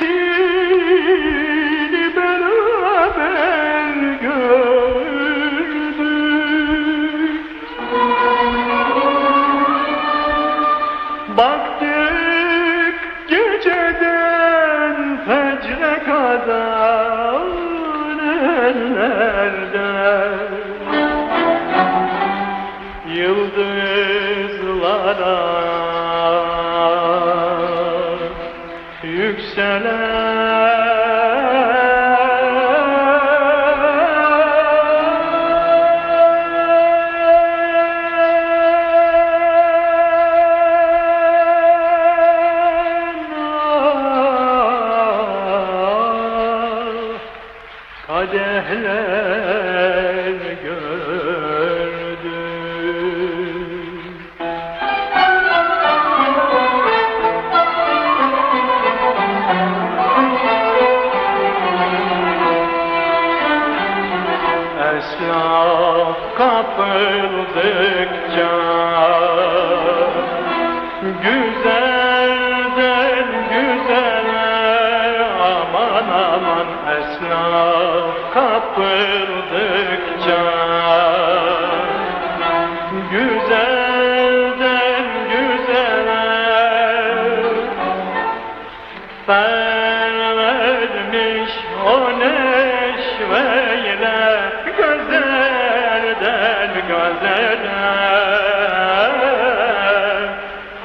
güneşini beraber gördük. Baktık geceden fecre kadar ellerde. Yıldızlara kadehler gördüm Esnaf kapıldıkça aman aman esnaf kaptırdıkça Güzelden güzele Vermiş o neşveyle Gözelden gözele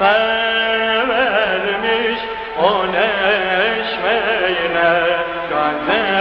Vermiş